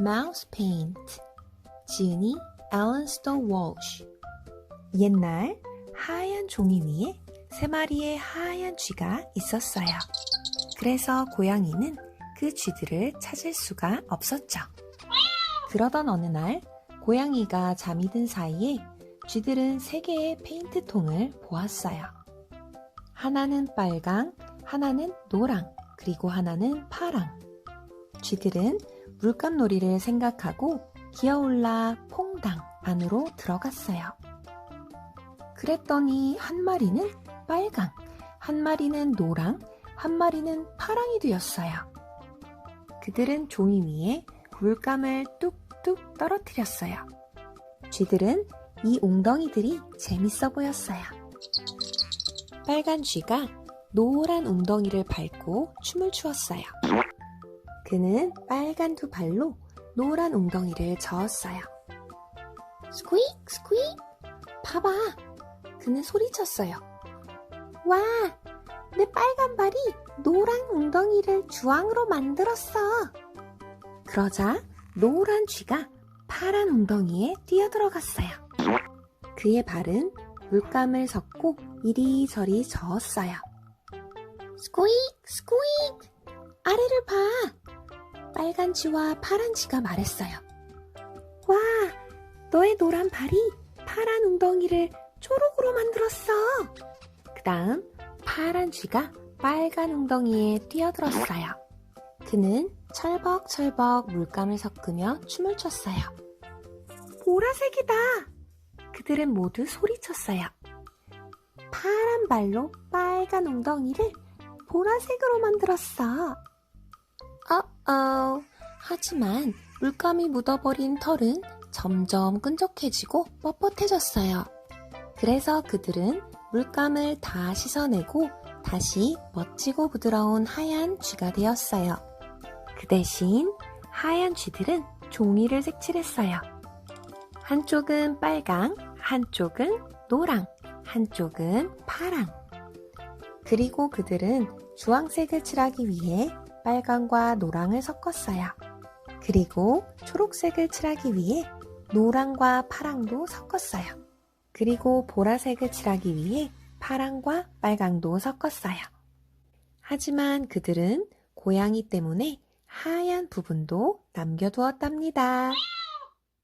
mouse paint. 지은이 앨런 스토 월시. 옛날 하얀 종이 위에 세 마리의 하얀 쥐가 있었어요. 그래서 고양이는 그 쥐들을 찾을 수가 없었죠. 그러던 어느 날 고양이가 잠이 든 사이에 쥐들은 세 개의 페인트통을 보았어요. 하나는 빨강, 하나는 노랑, 그리고 하나는 파랑. 쥐들은 물감놀이를 생각하고 기어올라 퐁당 안으로 들어갔어요. 그랬더니 한 마리는 빨강, 한 마리는 노랑, 한 마리는 파랑이 되었어요. 그들은 종이 위에 물감을 뚝뚝 떨어뜨렸어요. 쥐들은 이 웅덩이들이 재밌어 보였어요. 빨간 쥐가 노란 웅덩이를 밟고 춤을 추었어요. 그는 빨간 두 발로 노란 웅덩이를 저었어요. 스퀴익, 스퀴익! 봐봐! 그는 소리쳤어요. 와! 내 빨간 발이 노란 웅덩이를 주황으로 만들었어! 그러자 노란 쥐가 파란 웅덩이에 뛰어들어갔어요. 그의 발은 물감을 섞고 이리저리 저었어요. 스퀴익, 스퀴익! 아래를 봐! 빨간 쥐와 파란 쥐가 말했어요. 와! 너의 노란 발이 파란 웅덩이를 초록으로 만들었어! 그 다음 파란 쥐가 빨간 웅덩이에 뛰어들었어요. 그는 철벅철벅 물감을 섞으며 춤을 췄어요. 보라색이다! 그들은 모두 소리쳤어요. 파란 발로 빨간 웅덩이를 보라색으로 만들었어. 어어. 하지만 물감이 묻어버린 털은 점점 끈적해지고 뻣뻣해졌어요. 그래서 그들은 물감을 다 씻어내고 다시 멋지고 부드러운 하얀 쥐가 되었어요. 그 대신 하얀 쥐들은 종이를 색칠했어요. 한쪽은 빨강, 한쪽은 노랑, 한쪽은 파랑. 그리고 그들은 주황색을 칠하기 위해 빨강과 노랑을 섞었어요. 그리고 초록색을 칠하기 위해 노랑과 파랑도 섞었어요. 그리고 보라색을 칠하기 위해 파랑과 빨강도 섞었어요. 하지만 그들은 고양이 때문에 하얀 부분도 남겨두었답니다.